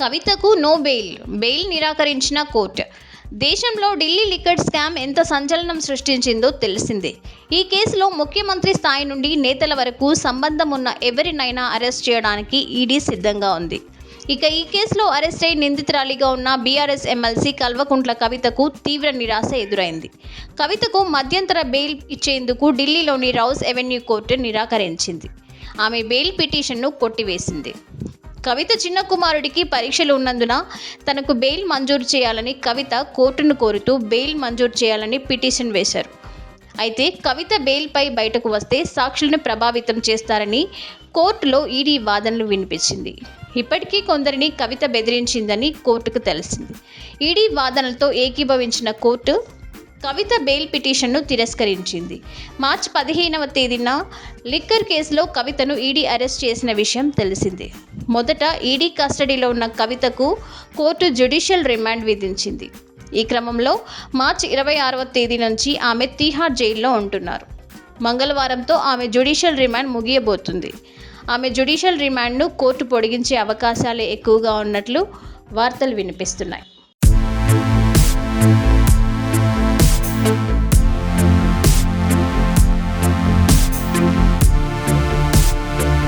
కవితకు no bail bail నిరాకరించిన court. దేశంలో ఢిల్లీ లిక్కర్ స్కామ్ ఎంత సంచలనం సృష్టించిందో తెలిసిందే. ఈ కేసులో ముఖ్యమంత్రి స్థాయి నుండి నేతల వరకు సంబంధం ఉన్న ఎవరినైనా అరెస్ట్ చేయడానికి ఈడీ సిద్ధంగా ఉంది. ఇక ఈ కేసులో అరెస్ట్ అయి నిందితురాలిగా ఉన్న బీఆర్ఎస్ ఎమ్మెల్సీ కల్వకుంట్ల కవితకు తీవ్ర నిరాశ ఎదురైంది. కవితకు మధ్యంతర బెయిల్ ఇచ్చేందుకు ఢిల్లీలోని రౌస్ ఎవెన్యూ కోర్టు నిరాకరించింది. ఆమె బెయిల్ పిటిషన్ను కొట్టివేసింది. కవిత చిన్న కుమారుడికి పరీక్షలు ఉన్నందున తనకు బెయిల్ మంజూరు చేయాలని కవిత కోర్టును కోరుతూ బెయిల్ మంజూరు చేయాలని పిటిషన్ వేశారు. అయితే కవిత బెయిల్పై బయటకు వస్తే సాక్షులను ప్రభావితం చేస్తారని కోర్టులో ఈడీ వాదనలు వినిపించింది. ఇప్పటికీ కొందరిని కవిత బెదిరించిందని కోర్టుకు తెలిసింది. ఈడీ వాదనలతో ఏకీభవించిన కోర్టు కవిత బెయిల్ పిటిషన్ను తిరస్కరించింది. మార్చి పదిహేనవ తేదీన లిక్కర్ కేసులో కవితను ఈడీ అరెస్ట్ చేసిన విషయం తెలిసిందే. మొదట ఈడీ కస్టడీలో ఉన్న కవితకు కోర్టు జ్యుడిషియల్ రిమాండ్ విధించింది. ఈ క్రమంలో మార్చి ఇరవై ఆరవ తేదీ నుంచి ఆమె తీహార్ జైల్లో ఉంటున్నారు. మంగళవారంతో ఆమె జ్యుడిషియల్ రిమాండ్ ముగియబోతుంది. ఆమె జ్యుడిషియల్ రిమాండ్ను కోర్టు పొడిగించే అవకాశాలే ఎక్కువగా ఉన్నట్లు వార్తలు వినిపిస్తున్నాయి.